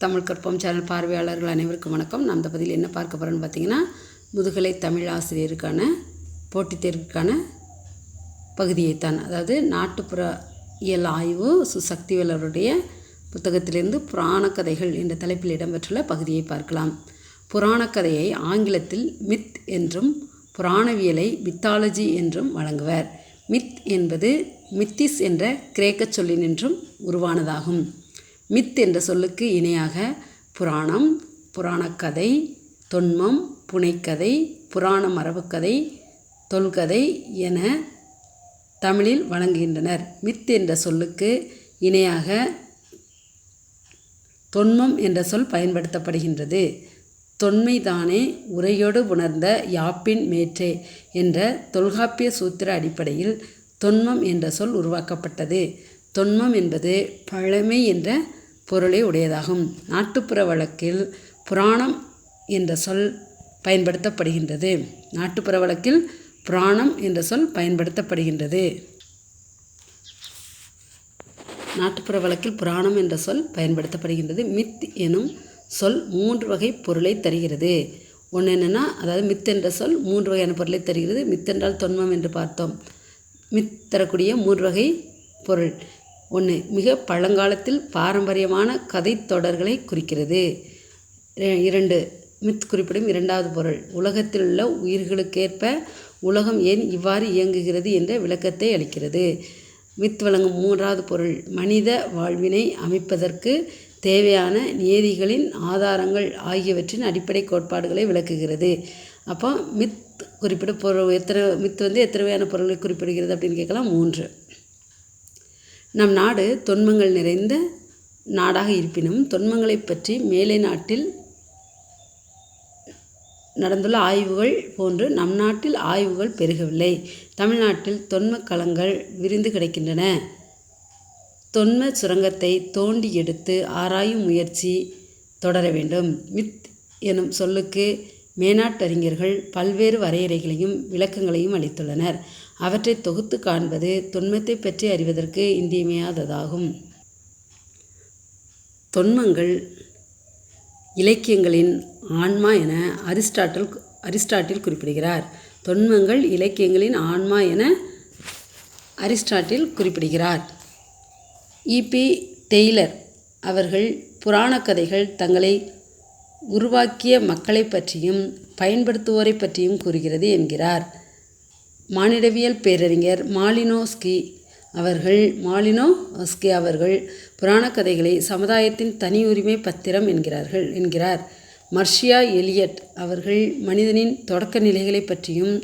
தமிழ் கற்போம் சேனல் பார்வையாளர்கள் அனைவருக்கும் வணக்கம். நான் அந்த பதில் என்ன பார்க்க போகிறேன்னு பார்த்தீங்கன்னா முதுகலை தமிழ் ஆசிரியருக்கான போட்டித் தேர்வுக்கான பகுதியைத்தான். அதாவது நாட்டுப்புற இயல் ஆய்வு சு சக்திவேலருடைய புத்தகத்திலிருந்து புராண கதைகள் என்ற தலைப்பில் இடம்பெற்றுள்ள பகுதியை பார்க்கலாம். புராணக் கதையை ஆங்கிலத்தில் மித் என்றும் புராணவியலை மித்தாலஜி என்றும் வழங்குவர். மித் என்பது மித்திஸ் என்ற கிரேக்க சொல்லினின்றும் உருவானதாகும். மித் என்ற சொல்லுக்கு இணையாக புராணம் புராணக்கதை தொன்மம் புனைக்கதை புராண மரபுக்கதை தொல்கதை என தமிழில் வழங்குகின்றனர். மித் என்ற சொல்லுக்கு இணையாக தொன்மம் என்ற சொல் பயன்படுத்தப்படுகின்றது. தொன்மைதானே உரையோடு உணர்ந்த யாப்பின் மேற்றே என்ற தொல்காப்பிய சூத்திர அடிப்படையில் தொன்மம் என்ற சொல் உருவாக்கப்பட்டது. தொன்மம் என்பது பழமை என்ற பொருளை உடையதாகும். நாட்டுப்புற வழக்கில் புராணம் என்ற சொல் பயன்படுத்தப்படுகின்றது. நாட்டுப்புற வழக்கில் புராணம் என்ற சொல் பயன்படுத்தப்படுகின்றது. நாட்டுப்புற வழக்கில் புராணம் என்ற சொல் பயன்படுத்தப்படுகின்றது. மித் எனும் சொல் மூன்று வகை பொருளை தருகிறது. ஒன்று என்னென்னா அதாவது மித் என்ற சொல் மூன்று வகையான பொருளை தருகிறது. மித் என்றால் தொன்மம் என்று பார்த்தோம். மித் தரக்கூடிய மூன்று வகை பொருள். ஒன்று மிக பழங்காலத்தில் பாரம்பரியமான கதை தொடர்களை குறிக்கிறது. இரண்டு மித் குறிப்பிடும் இரண்டாவது பொருள். உலகத்தில் உள்ள உயிர்களுக்கேற்ப உலகம் ஏன் இவ்வாறு இயங்குகிறது என்ற விளக்கத்தை அளிக்கிறது. மித் வழங்கும் மூன்றாவது பொருள். மனித வாழ்வினை அமைப்பதற்கு தேவையான நியதிகளின் ஆதாரங்கள் ஆகியவற்றின் அடிப்படை கோட்பாடுகளை விளக்குகிறது. அப்போ மித் குறிப்பிட பொருள் எத்தனை மித் வந்து எத்தனை வகையான பொருளை குறிப்பிடுகிறது அப்படின்னு கேட்கலாம். மூன்று. நம் நாடு தொன்மங்கள் நிறைந்த நாடாக இருப்பினும் தொன்மங்களை பற்றி மேலை நாட்டில் நடந்துள்ள ஆய்வுகள் போன்று நம் நாட்டில் ஆய்வுகள் பெருகவில்லை. தமிழ்நாட்டில் தொன்ம களங்கள் விரிந்து கிடக்கின்றன. தொன்ம சுரங்கத்தை தோண்டி எடுத்து ஆராயும் முயற்சி தொடர வேண்டும். மித் எனும் சொல்லுக்கு மேனாட்டறிஞர்கள் பல்வேறு வரையறைகளையும் விளக்கங்களையும் அளித்துள்ளனர். அவற்றை தொகுத்து காண்பது தொன்மத்தை பற்றி அறிவதற்கு இன்றியமையாததாகும். தொன்மங்கள் இலக்கியங்களின் ஆன்மா என அரிஸ்டாட்டில் அரிஸ்டாட்டில் குறிப்பிடுகிறார். தொன்மங்கள் இலக்கியங்களின் ஆன்மா என அரிஸ்டாட்டில் குறிப்பிடுகிறார். இபி டெய்லர் அவர்கள் புராணக் கதைகள் தங்களை உருவாக்கிய மக்களை பற்றியும் பயன்படுத்துவோரை பற்றியும் கூறுகிறது என்கிறார். மானிடவியல் பேரறிஞர் மாலினோஸ்கி அவர்கள் மாலினோஸ்கி அவர்கள் புராணக்கதைகளை சமுதாயத்தின் தனி உரிமை பத்திரம் என்கிறார்கள் என்கிறார். மர்ஷியா எலியட் அவர்கள் மனிதனின் தொடக்க நிலைகளை பற்றியும்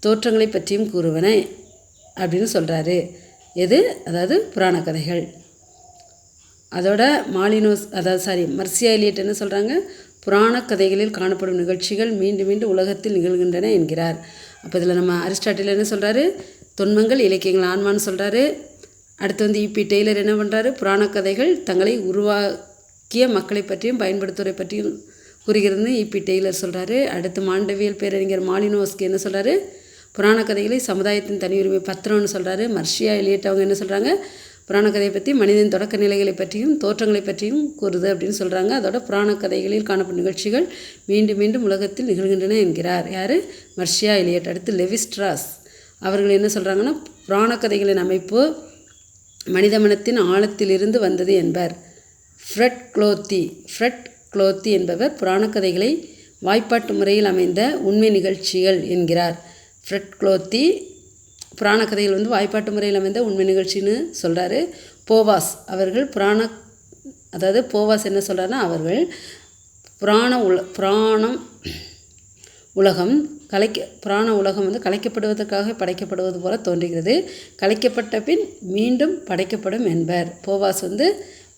தோற்றங்களை பற்றியும் கூறுவன அப்படின்னு சொல்கிறாரு எது? அதாவது புராண கதைகள். அதோட மாலினோஸ் அதாவது சாரி மர்சியா எலியட் என்ன சொல்கிறாங்க புராணக் கதைகளில் காணப்படும் நிகழ்ச்சிகள் மீண்டும் மீண்டும் உலகத்தில் நிகழ்கின்றன என்கிறார். அப்போ இதில் நம்ம அரிஸ்டாட்டில் என்ன சொல்கிறாரு தொன்மங்கள் இலக்கியங்கள் ஆன்மான்னு சொல்கிறாரு அடுத்து வந்து இபி டெய்லர் என்ன பண்ணுறாரு புராணக் கதைகள் தங்களை உருவாக்கிய மக்களை பற்றியும் பயன்படுத்துவதை பற்றியும் கூறுகிறது இபி டெய்லர் சொல்கிறாரு அடுத்து மாண்டவியல் பேரறிஞர் மாலினோஸ்கி என்ன சொல்கிறாரு புராண கதைகளை சமுதாயத்தின் தனி உரிமை பத்திரம்னு சொல்கிறாரு மர்ஷியா எலியட் அவங்க என்ன சொல்கிறாங்க புராண கதையை பற்றி மனிதன் தொடக்க நிலைகளை பற்றியும் தோற்றங்களை பற்றியும் கூறுது அப்படின்னு சொல்கிறாங்க அதோட புராண கதைகளில் காணப்படும் நிகழ்ச்சிகள் மீண்டும் மீண்டும் உலகத்தில் நிகழ்கின்றன என்கிறார். யார்? மர்ஷியா எலியட் அடுத்து லெவிஸ்ட்ராஸ். அவர்கள் என்ன சொல்கிறாங்கன்னா புராணக் கதைகளின் அமைப்பு மனித மனத்தின் ஆழத்திலிருந்து வந்தது என்பர். ஃப்ரெட் குளோத்தி. ஃப்ரெட் குளோத்தி என்பவர் புராண கதைகளை வாய்ப்பாட்டு முறையில் அமைந்த உண்மை நிகழ்ச்சிகள் என்கிறார். ஃப்ரெட் குளோத்தி புராண கதைகள் வந்து வாய்ப்பாட்டு முறையில் அமைந்த உண்மை நிகழ்ச்சின்னு சொல்கிறாரு போவாஸ் அவர்கள் புராண அதாவது போவாஸ் என்ன சொல்கிறாருன்னா அவர்கள் புராண உல புராணம் உலகம் கலைக்க புராண உலகம் வந்து கலைக்கப்படுவதற்காக படைக்கப்படுவது போல தோன்றுகிறது. கலைக்கப்பட்ட பின் மீண்டும் படைக்கப்படும் என்பர். போவாஸ் வந்து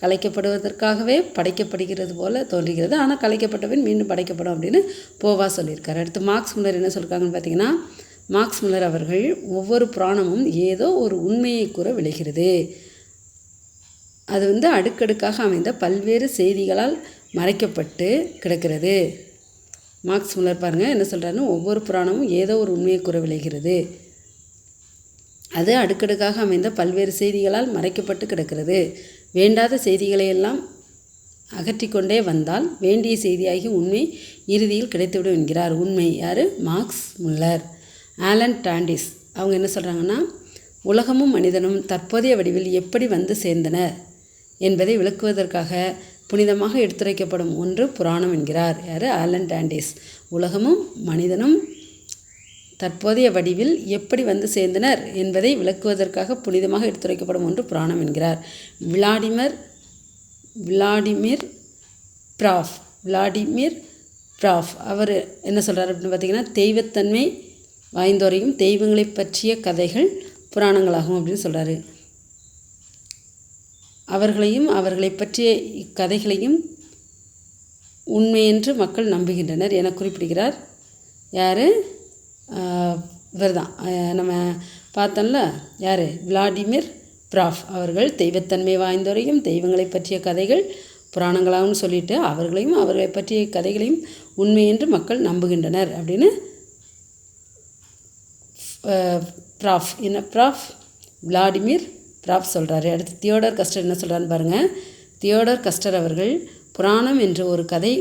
கலைக்கப்படுவதற்காகவே படைக்கப்படுகிறது போல தோன்றுகிறது. ஆனால் கலைக்கப்பட்ட பின் மீண்டும் படைக்கப்படும் அப்படின்னு போவா சொல்லியிருக்காரு. அடுத்து மார்க்ஸ் முன்னர் என்ன சொல்கிறாங்கன்னு பார்த்தீங்கன்னா மார்க்ஸ் முல்லர் அவர்கள் ஒவ்வொரு புராணமும் ஏதோ ஒரு உண்மையை கூற விளைகிறது. அது வந்து அடுக்கடுக்காக அமைந்த பல்வேறு செய்திகளால் மறைக்கப்பட்டு கிடக்கிறது. மார்க்ஸ் முல்லர் பாருங்கள் என்ன சொல்கிறாருன்னு ஒவ்வொரு புராணமும் ஏதோ ஒரு உண்மையை கூற விளைகிறது. அது அடுக்கடுக்காக அமைந்த பல்வேறு செய்திகளால் மறைக்கப்பட்டு கிடக்கிறது. வேண்டாத செய்திகளையெல்லாம் அகற்றிக்கொண்டே வந்தால் வேண்டிய செய்தியாகி உண்மை இறுதியில் கிடைத்துவிடும் என்கிறார். உண்மை யார்? Max Muller. Alan Dundes. அவங்க என்ன சொல்கிறாங்கன்னா உலகமும் மனிதனும் தற்போதைய வடிவில் எப்படி வந்து சேர்ந்தனர்? என்பதை விளக்குவதற்காக புனிதமாக எடுத்துரைக்கப்படும் ஒன்று புராணம் என்கிறார். யார்? Alan Dundes. உலகமும் மனிதனும் தற்போதைய வடிவில் எப்படி வந்து சேர்ந்தனர்? என்பதை விளக்குவதற்காக புனிதமாக எடுத்துரைக்கப்படும் ஒன்று புராணம் என்கிறார். Vladimir Vladimir Propp. Vladimir Propp. அவர் என்ன சொல்கிறார் அப்படின்னு பார்த்தீங்கன்னா தெய்வத்தன்மை வாய்ந்தோரையும் தெய்வங்களை பற்றிய கதைகள் புராணங்களாகும் அப்படின்னு சொல்கிறாரு அவர்களையும் அவர்களை பற்றிய இக்கதைகளையும் உண்மையென்று மக்கள் நம்புகின்றனர் என குறிப்பிடுகிறார். யார்? இவர் தான் நம்ம பார்த்தோம்ல யார்? விளாடிமிர் பிராஃப் அவர்கள் தெய்வத்தன்மை வாய்ந்தோரையும் தெய்வங்களை பற்றிய கதைகள் புராணங்களாகவும் சொல்லிட்டு அவர்களையும் அவர்களை பற்றிய கதைகளையும் உண்மை என்று மக்கள் நம்புகின்றனர் அப்படின்னு ப்ராஃப். என்ன ப்ராஃப்? விளாடிமிர் ப்ராஃப் சொல்கிறாரு அடுத்து தியோடர் கஸ்டர் என்ன சொல்கிறான்னு பாருங்கள் தியோடர் கஸ்டர் அவர்கள் புராணம் என்ற ஒரு கதை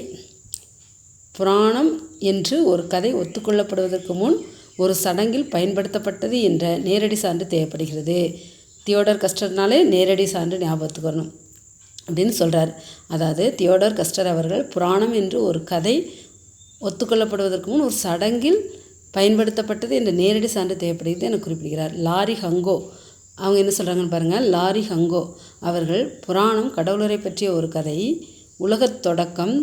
புராணம் என்று ஒரு கதை ஒத்துக்கொள்ளப்படுவதற்கு முன் ஒரு சடங்கில் பயன்படுத்தப்பட்டது என்ற நேரடி சான்று தேவைப்படுகிறது. தியோடர் கஸ்டர்னாலே நேரடி சான்று ஞாபகத்துக்கு வரணும் அப்படின்னு சொல்கிறார் அதாவது தியோடர் கஸ்டர் அவர்கள் புராணம் என்று ஒரு கதை ஒத்துக்கொள்ளப்படுவதற்கு முன் ஒரு சடங்கில் பயன்படுத்தப்பட்டது என்ற நேரடி சான்று தேவைப்படுகிறது என குறிப்பிடுகிறார். Lauri Honko. அவங்க என்ன சொல்கிறாங்கன்னு பாருங்கள் லாரி ஹங்கோ. அவர்கள் புராணம் கடவுளரை பற்றிய ஒரு கதை உலகத் தொடக்கம்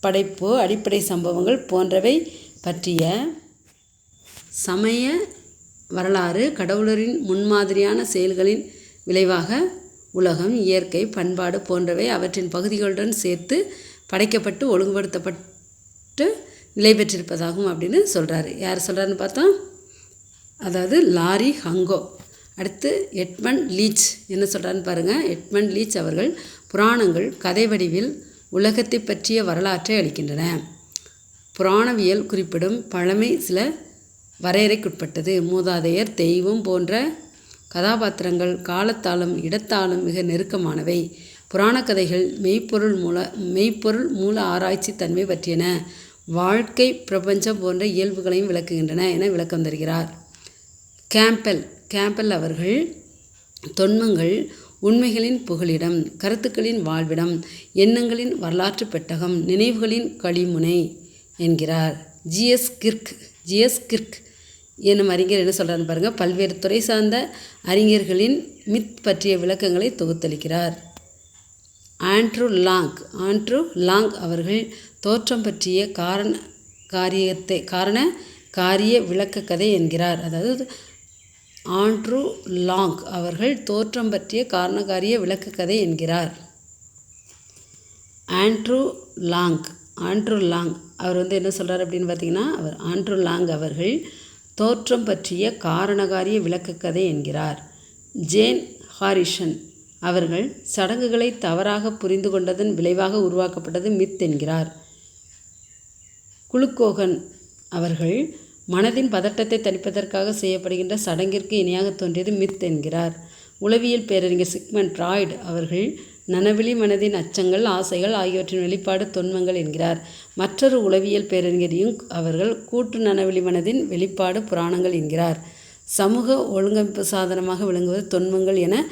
படைப்பு அடிப்படை சம்பவங்கள் போன்றவை பற்றிய சமய வரலாறு கடவுளரின் முன்மாதிரியான செயல்களின் விளைவாக உலகம் இயற்கை பண்பாடு போன்றவை அவற்றின் பகுதிகளுடன் சேர்த்து படைக்கப்பட்டு ஒழுங்குபடுத்தப்பட்டு நிலை பெற்றிருப்பதாகும் அப்படின்னு சொல்கிறாரு யார் சொல்கிறாருன்னு பார்த்தா அதாவது லாரி ஹங்கோ. அடுத்து எட்மன் லீச். என்ன சொல்கிறாருன்னு பாருங்கள் எட்மன் லீச் அவர்கள் புராணங்கள் கதை வடிவில் உலகத்தை பற்றிய வரலாற்றை அளிக்கின்றன. புராணவியல் குறிப்பிடும் பழமை சில வரையறைக்குட்பட்டது. மூதாதையர் தெய்வம் போன்ற கதாபாத்திரங்கள் காலத்தாலும் இடத்தாலும் மிக நெருக்கமானவை. புராணக் கதைகள் மெய்ப்பொருள் மூல மெய்ப்பொருள் மூல ஆராய்ச்சி தன்மை பற்றியன. வாழ்க்கை பிரபஞ்சம் போன்ற இயல்புகளையும் விளக்குகின்றன என விளக்கம் தருகிறார். கேம்பல் கேம்பல் அவர்கள் தொன்மங்கள் உண்மைகளின் புகலிடம் கருத்துக்களின் வாழ்விடம் எண்ணங்களின் வரலாற்று பெட்டகம் நினைவுகளின் களிமுனை என்கிறார். ஜிஎஸ் கிர்க் ஜிஎஸ் கிர்க் என்னும் அறிஞர் என்ன சொல்கிறான்னு பாருங்கள் பல்வேறு துறை சார்ந்த அறிஞர்களின் மித் பற்றிய விளக்கங்களை தொகுத்தளிக்கிறார். ஆண்ட்ரூ லாங் ஆண்ட்ரூ லாங் அவர்கள் தோற்றம் பற்றிய காரண காரியத்தை காரண காரிய விளக்க கதை என்கிறார். அதாவது ஆண்ட்ரூ லாங் அவர்கள் தோற்றம் பற்றிய காரணகாரிய விளக்க கதை என்கிறார். Andrew Lang Andrew Lang. அவர் வந்து என்ன சொல்கிறார் அப்படின்னு பார்த்தீங்கன்னா அவர் ஆண்ட்ரூ லாங் அவர்கள் தோற்றம் பற்றிய காரணகாரிய விளக்கக்கதை என்கிறார். ஜேன் ஹாரிஷன் அவர்கள் சடங்குகளை தவறாக புரிந்து கொண்டதன் விளைவாக உருவாக்கப்பட்டது மித் என்கிறார். குளுக்கோகன் அவர்கள் மனதின் பதட்டத்தை தணிப்பதற்காக செய்யப்படுகின்ற சடங்கிற்கு இணையாக தோன்றியது மித் என்கிறார். உளவியல் பேரறிஞர் சிக்மன் ராய்டு அவர்கள் நனவெளி மனதின் அச்சங்கள் ஆசைகள் ஆகியவற்றின் வெளிப்பாடு தொன்மங்கள் என்கிறார். மற்றொரு உளவியல் பேரறிஞர் யுங் அவர்கள் கூட்டு நனவெளி மனதின் வெளிப்பாடு புராணங்கள் என்கிறார். சமூக ஒழுங்கமைப்பு சாதனமாக விளங்குவது தொன்மங்கள் என